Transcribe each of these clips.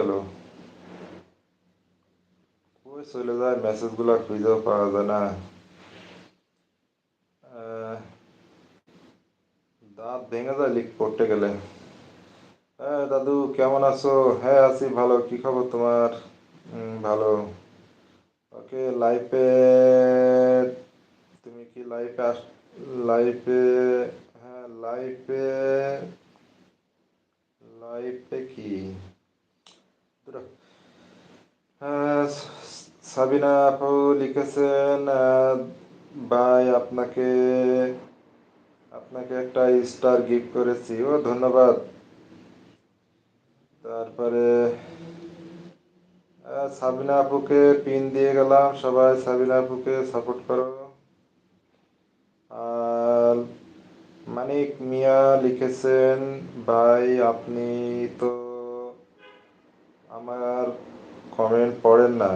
গেল কই চলে যায় মেসেজগুলো খুঁজেও পাওয়া যায় না দাঁত ভেঙে যায় লিখ পড়তে গেলে। হ্যাঁ দাদু, কেমন আছো? হ্যাঁ আছি ভালো। কি খবর তোমার ভালো। ওকে লাইফে তুমি কি লাইফে আস লাইফে হ্যাঁ লাইফে লাইফে কি? সাবিনা আপু লিখেছেন ভাই আপনাকে আপনাকে একটা স্টার গিফট করেছি। ও, ধন্যবাদ। তারপরে সাবিনা আপুকে পিন দিয়ে গেলাম। সবাই সাবিনা আপুকে সাপোর্ট করো। আর মানিক মিয়া লিখেছেন, ভাই আপনি তো কমেন্ট পড়েন না।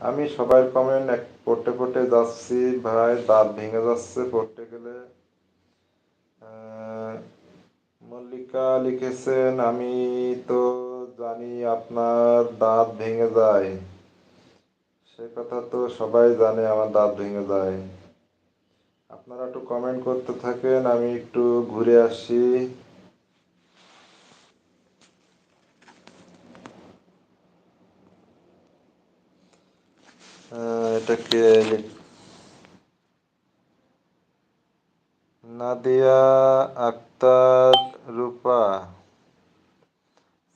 আমি সবার কমেন্ট এক পড়তে পড়তে যাচ্ছি, ভাই দাঁত ভেঙে যাচ্ছে পড়তে গেলে। মল্লিকা লিখেছেন, আমি তো জানি আপনার দাঁত ভেঙে যায়। সে কথা তো সবাই জানে আমার দাঁত ভেঙে যায়। আপনারা একটু কমেন্ট করতে থাকেন, আমি একটু ঘুরে আসি। কে নাদিয়া আক্তার রূপা।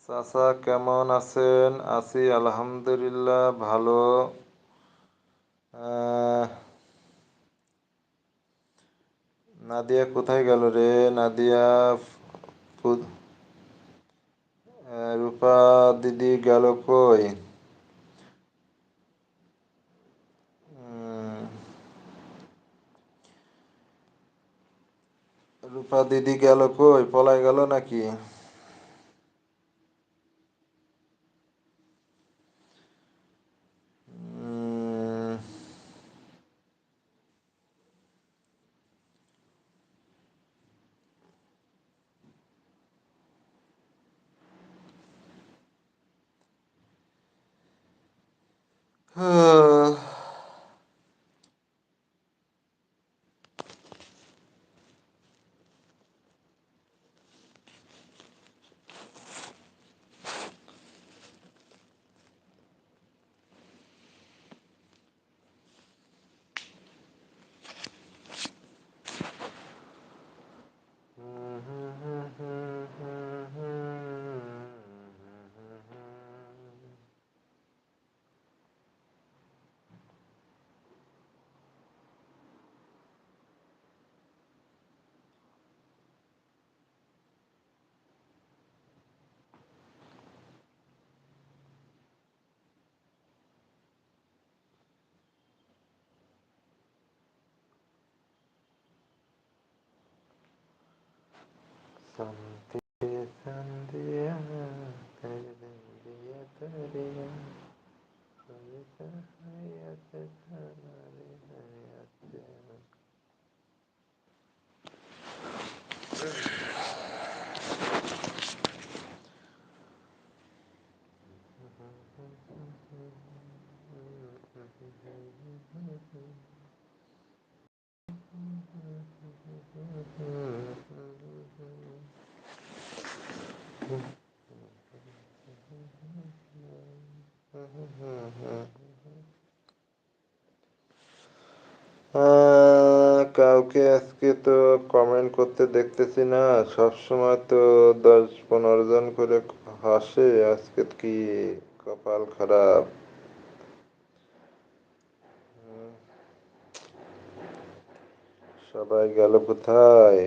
চাচা কেমন আছেন? আছি আলহামদুলিল্লাহ, ভালো। নাদিয়া কোথায় গেল রে? নাদিয়া রূপা দিদি গেল কই? রূপা দিদি গেল কই পলায় গেল নাকি উম, 짠 কাউকে আজকে তো কমেন্ট করতে দেখতেছি না। সব সময় তো দশ পনেরো জন করে হাসে। আজকে কি কপাল খারাপ? সবাই গেল কোথায়?